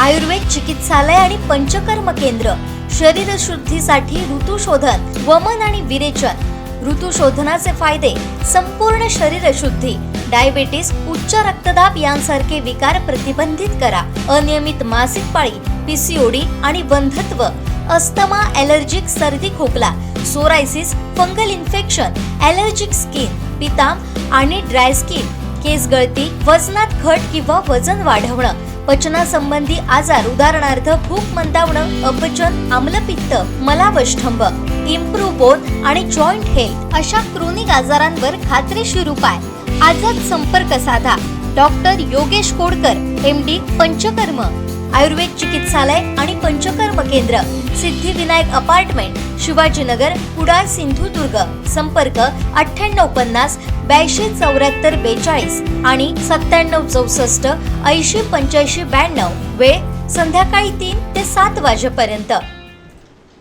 आयुर्वेद चिकित्सालय आणि पंचकर्म केंद्र. शरीर शुद्धीसाठी ऋतुशोधन वमन आणि विरेचन. ऋतुशोधनाचे फायदे संपूर्ण शरीर शुद्धी. डायबेटीस उच्च रक्तदाब यांसारखे विकार प्रतिबंधित करा. अनियमित मासिक पाळी पीसीओडी आणि बंधत्व. अस्थमा ॲलर्जिक सर्दी खोकला psoriasis fungal infection allergic skin पिताम आणि ड्राय स्किन. केस गळती वजनात घट किंवा वजन वाढवणं. पचनासंबंधी आजार उदाहरणार्थ भूक मंदावणं अपचन आम्लपित्त मलावष्ठंभ इम्प्रूव्ह बोन आणि जॉईंट हेल्थ अशा क्रोनिक आजारांवर खात्रीशीर उपाय आजच संपर्क साधा. Doctor Yogesh Kodkar M D Panchakarma. Ayurveda चिकित्सालय आणि पंचकर्म केंद्र. सिद्धिविनायक अपार्टमेंट शिवाजीनगर कुडाळ सिंधुदुर्ग. संपर्क अठ्ठ्याण्णव पन्नास ब्याऐंशी चौऱ्याहत्तर बेचाळीस आणि सत्त्याण्णव चौसष्ट ऐंशी पंच्याऐंशी ब्याण्णव वेळ संध्याकाळी तीन ते सात वाजेपर्यंत.